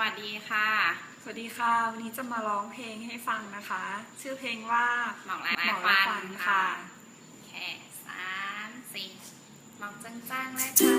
วัสดีค่ะ สวัสดีค่ะ วันนี้จะมาร้องเพลงให้ฟังนะคะ ชื่อเพลงว่าหมอกลายหมอกควัละนควันค่ะคะแค่สามสี่หมอกจางๆและควั